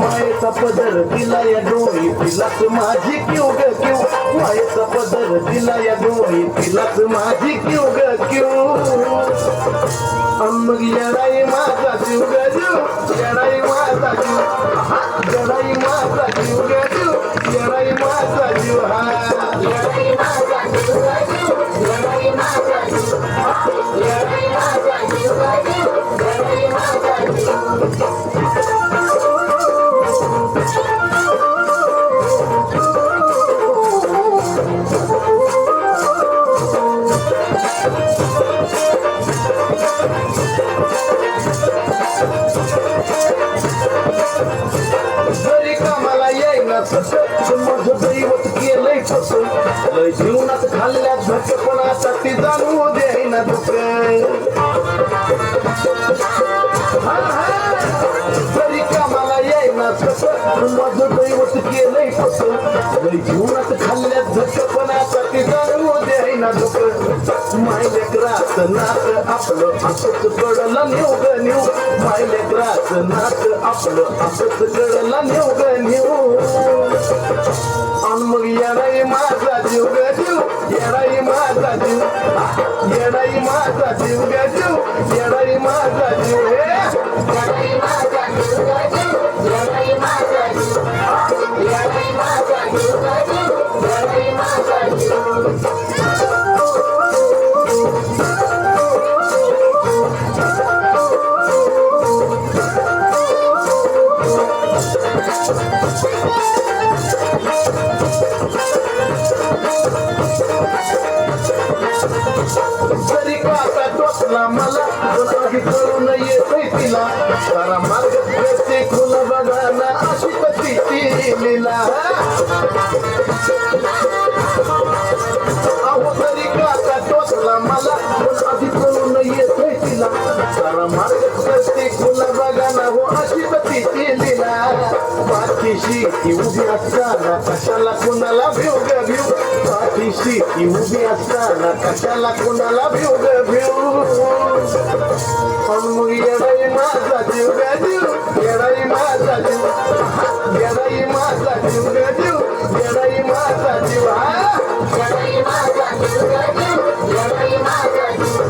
मायेचा पदर दिला या डोळी तिलाच माझी क्यू ग क्यू? मायेचा पदर दिला या डोळी तिलाच माझी क्यू ग क्यू? जीवनात खाल्ल्या झटपणाचा ती जाणू देईना दुःख तरी कामाला येईना तसं. माझं दैवत केलंय तसं. लय जीवनात खाल्ल्या झटपणाचा ती जाणू देईना दुःख मायलेकराच नात आपलं असंच कळलं नेऊ ग नेऊ. मायलेकराच नात आपलं असंच कळलं नेऊ ग नेऊ. आणि मग येणाई माझा जीव ग जीव. येणाई माझा जीव. येणाई माझा जीव ग जीव. येणाई माझा जीव. हे येणारी माझा जीव येणारी माझा जीव येणारी जीव येणारी माझा जीव जरी मला कळून येतोय तिला. सारा मार्ग प्रत्येक फुल बघाना अशी पतीची लीला अहो जरी काटा टोचला मला आधी कळून येतोय तिला सारा मार्ग प्रत्येक फुल बघाना हो अशी पतीची लीला पाठीशी ती उभी असताना कशाला कुणाला भिव ग भिव? पाठीशी ती उभी असताना कशाला कुणाला भिव? ग भिव पण मग माझा जीव ग जीव येणाई माझा जीव येणाई माझा जीव ग जीव येणाई माझा जीव हा येणारी माझा जीव जीव येणारी माझा जीव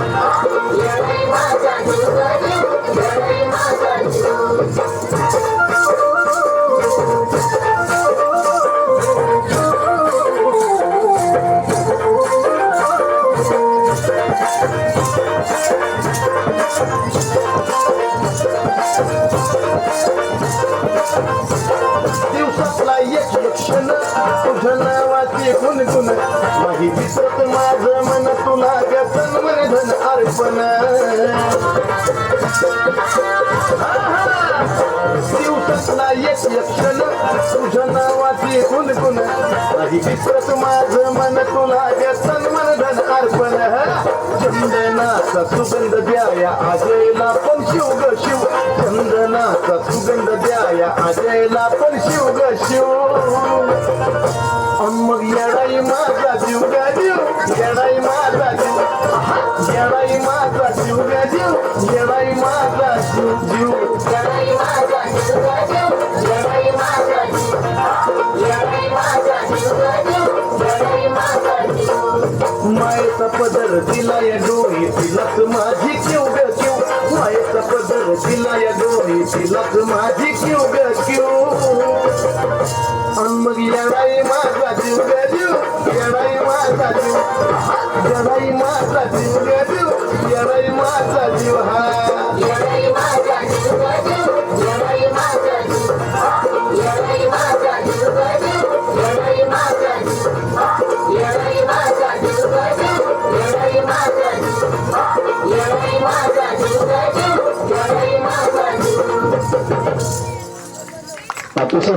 येणारी माझा जीव जीव येणारी माझा जीव दिवसातला एक क्षण तुझ्या नावाचे गुणगुण. नाही विसरत माझं मन तुला व्यसन मन धन अर्पण. दिवसातला एक यक्षण. तुझ्या नावाचे गुणगुण. काही विसरत माझं मन तुला व्यसन मन धन अर्पण. चंदनाचा सुगंध द्याया आजयला पण शिव ग शिव. चंदनाचा सुगंध द्याया आजयला पण शिव ग शिव. मग येडाई माझा जीव ग जीव येडाई माझा जीव. येडाई माझा पदर दिला या डोळी तिलाच माझी क्यू ग क्यू. मायेचा पदर दिला या डोळी तिलाच माझी क्यू ग क्यू. अन मग येणाई माझा जीव ग जीव येणाई माझा जीव. येणाई माझा जीव ग जीव येणाई माझा जीव. जीव